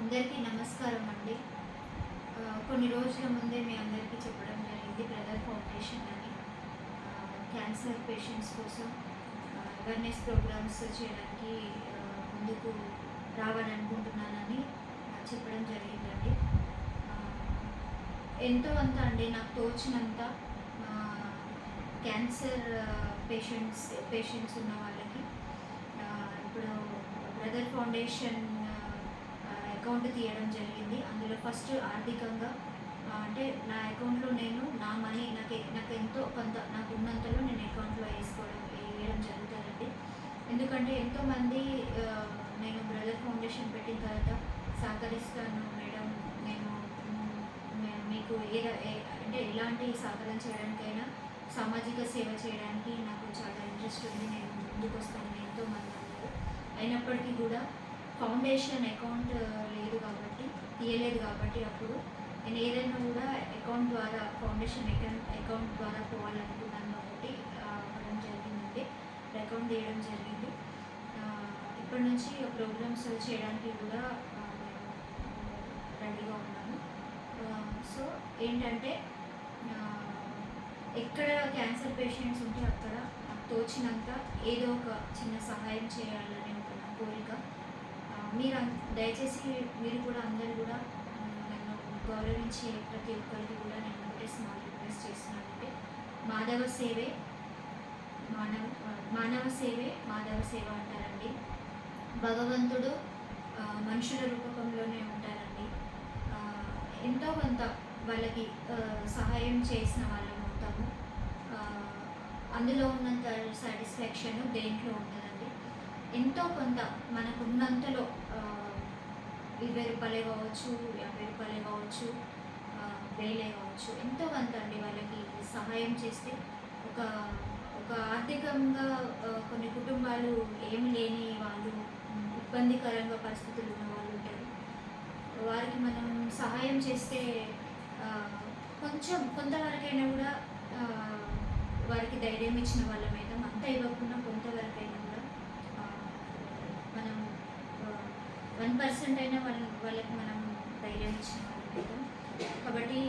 అందరికీ నమస్కారం అండి. కొన్ని రోజుల ముందే మీ అందరికీ చెప్పడం జరిగింది బ్రదర్ ఫౌండేషన్ అని. క్యాన్సర్ పేషెంట్స్ కోసం అవేర్నెస్ ప్రోగ్రామ్స్ చేయడానికి ముందుకు రావాలనుకుంటున్నానని చెప్పడం జరిగిందండి. ఎంతో అంత అండి నాకు తోచినంత క్యాన్సర్ పేషెంట్స్ పేషెంట్స్ ఉన్న వాళ్ళకి. ఇప్పుడు బ్రదర్ ఫౌండేషన్ అకౌంట్ తీయడం జరిగింది. అందులో ఫస్ట్ ఆర్థికంగా అంటే నా అకౌంట్లో నేను నా మనీ నాకు నాకు ఎంతో కొంత నాకు ఉన్నంతలో నేను అకౌంట్లో వేసుకోవడం వేయడం జరుగుతుందండి. ఎందుకంటే ఎంతోమంది నేను బ్రదర్ ఫౌండేషన్ పెట్టిన తర్వాత సహకరిస్తాను మేడం. నేను మీకు ఏ అంటే ఎలాంటి సహకారం చేయడానికైనా సామాజిక సేవ చేయడానికి నాకు చాలా ఇంట్రెస్ట్ ఉంది. నేను ముందుకు వస్తాను ఎంతోమంది అన్నారు అయినప్పటికీ కూడా ఫౌండేషన్ అకౌంట్ uh, లేదు కాబట్టి తీయలేదు కాబట్టి అప్పుడు నేను ఏదైనా కూడా అకౌంట్ ద్వారా ఫౌండేషన్ అకౌంట్ అకౌంట్ ద్వారా పోవాలనుకున్నాను కాబట్టి అవ్వడం జరిగిందండి. అకౌంట్ తీయడం జరిగింది. ఇప్పటి నుంచి ప్రోగ్రామ్స్ చేయడానికి కూడా రెడీగా ఉన్నాను. సో ఏంటంటే ఎక్కడ క్యాన్సర్ పేషెంట్స్ ఉంటే అక్కడ నాకు తోచినంత ఏదో ఒక చిన్న సహాయం చేయాలని ఒక కోరిక మీరు దయచేసి మీరు కూడా అందరు కూడా నన్ను గౌరవించే ప్రతి ఒక్కరికి కూడా నేను ఒకటే స్మాల్ రిక్వెస్ట్ చేస్తున్నానంటే మాధవ సేవే మానవ మానవ సేవే మాధవ సేవ అంటారండి. భగవంతుడు మనుషుల రూపకంలోనే ఉంటారండి. ఎంతో కొంత వాళ్ళకి సహాయం చేసిన వాళ్ళం అవుతాము. అందులో ఉన్నంత సాటిస్ఫాక్షన్ దేంట్లో ఉండదండి ఎంతో కొంత మనకు ఉన్నంతలో ఇరవై రూపాయలే కావచ్చు యాభై రూపాయలే కావచ్చు వేలే కావచ్చు ఎంతో కొంత అండి వాళ్ళకి సహాయం చేస్తే. ఒక ఒక ఆర్థికంగా కొన్ని కుటుంబాలు ఏమి లేని వాళ్ళు ఇబ్బందికరంగా పరిస్థితులు ఉన్న వాళ్ళు ఉంటారు. వారికి మనం సహాయం చేస్తే కొంచెం కొంతవరకైనా కూడా వారికి ధైర్యం ఇచ్చిన వాళ్ళం అవుతాం అంత ఇవ్వకుండా కొంతవరకైనా కూడా ఆ, మనం వన్ పర్సెంట్ అయినా వాళ్ళ వాళ్ళకి మనం ధైర్యం ఇచ్చిన వాళ్ళం కాబట్టి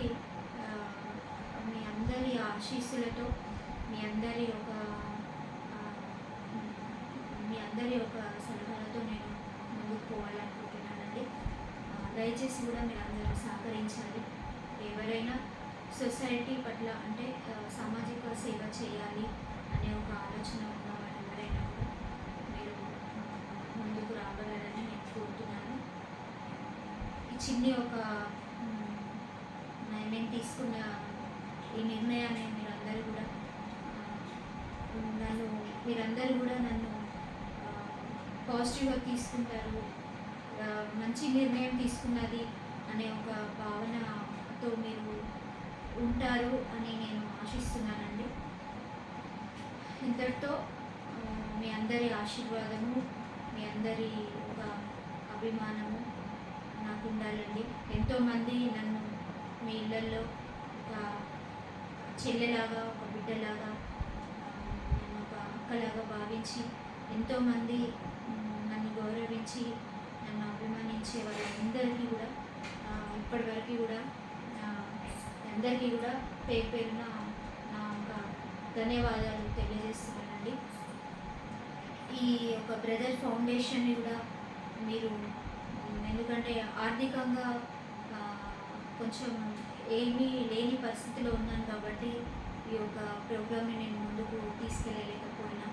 మీ అందరి ఆశీస్సులతో మీ అందరి ఒక మీ అందరి ఒక సలహాలతో నేను ముందుకు పోవాలనుకుంటున్నానండి. దయచేసి కూడా మీరు అందరూ సహకరించాలి. ఎవరైనా సొసైటీ పట్ల అంటే సామాజిక సేవ చేయాలి అనే ఒక ఆలోచన ఉన్న వాళ్ళు ఎవరైనా కూడా మీరు ముందుకు రాగలరని చిన్ని ఒక నేను తీసుకున్న ఈ నిర్ణయాన్ని మీరందరూ కూడా నన్ను మీరందరూ కూడా నన్ను పాజిటివ్గా తీసుకుంటారు మంచి నిర్ణయం తీసుకున్నది అనే ఒక భావనతో మీరు ఉంటారు అని నేను ఆశిస్తున్నానండి. ఇంతటితో మీ అందరి ఆశీర్వాదము మీ అందరి ఒక అభిమానము నాకు ఉండాలండి ఎంతోమంది నన్ను మీ ఇళ్ళల్లో ఒక చెల్లెలాగా ఒక బిడ్డలాగా నన్ను ఒక అక్కలాగా భావించి ఎంతోమంది నన్ను గౌరవించి నన్ను అభిమానించే వాళ్ళందరికీ కూడా ఇప్పటివరకు కూడా అందరికీ కూడా పేరు పేరున నా ఒక ధన్యవాదాలు తెలియజేస్తున్నానండి. ఈ యొక్క బ్రదర్ ఫౌండేషన్ని కూడా మీరు ఎందుకంటే ఆర్థికంగా కొంచెం ఏమీ లేని పరిస్థితిలో ఉన్నాను కాబట్టి ఈ యొక్క ప్రోగ్రామ్ని నేను ముందుకు తీసుకెళ్ళలేకపోయినా.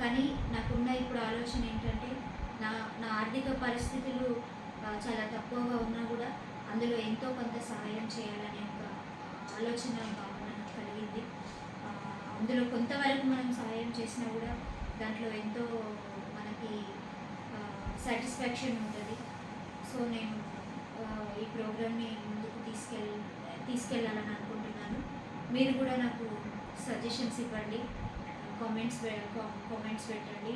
కానీ నాకున్న ఇప్పుడు ఆలోచన ఏంటంటే నా నా ఆర్థిక పరిస్థితులు చాలా తక్కువగా ఉన్నా కూడా అందులో ఎంతో కొంత సహాయం చేయాలనే ఒక ఆలోచన భావన నాకు కలిగింది. అందులో కొంతవరకు మనం సహాయం చేసినా కూడా దాంట్లో ఎంతో మనకి సాటిస్ఫాక్షన్ ఉంటుంది. సో నేను ఈ ప్రోగ్రామ్ని ముందుకు తీసుకెళ్ తీసుకెళ్ళాలని అనుకుంటున్నాను. మీరు కూడా నాకు సజెషన్స్ ఇవ్వండి. కామెంట్స్ కామెంట్స్ పెట్టండి.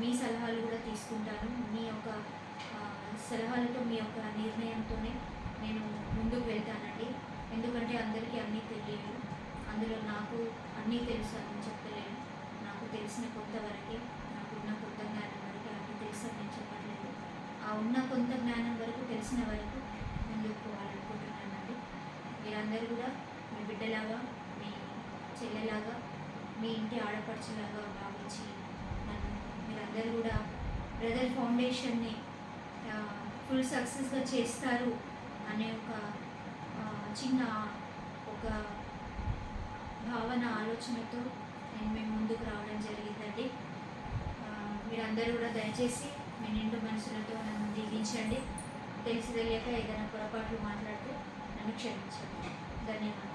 మీ సలహాలు కూడా తీసుకుంటాను. మీ యొక్క సలహాలతో మీ యొక్క నిర్ణయంతోనే నేను ముందుకు వెళ్తానండి. ఎందుకంటే అందరికీ అన్నీ తెలియదు. అందులో నాకు అన్నీ తెలుసు అని చెప్పలేను. నాకు తెలిసిన కొంతవరకే నాకు ఉన్న జ్ఞానం వరకే అన్నీ తెలుసు అని నేను చెప్పట్లేదు. ఉన్న కొంత జ్ఞానం వరకు తెలిసిన వరకు ముందుకు పోవాలనుకుంటున్నానండి మీరందరూ కూడా మీ బిడ్డలాగా మీ చెల్లెలాగా మీ ఇంటి ఆడపడుచులాగా భావించి నన్ను మీరందరూ కూడా బ్రదర్ ఫౌండేషన్ని ఫుల్ సక్సెస్గా చేస్తారు అనే ఒక చిన్న ఒక భావన ఆలోచనతో నేను మేము ముందుకు రావడం జరిగిందండి. మీరందరూ కూడా దయచేసి మీ నిండు మనసులతో నన్ను దీవించండి. తెలిసి తెలియక ఏదైనా పొరపాట్లు మాట్లాడితే నన్ను క్షమించండి. ధన్యవాదాలు.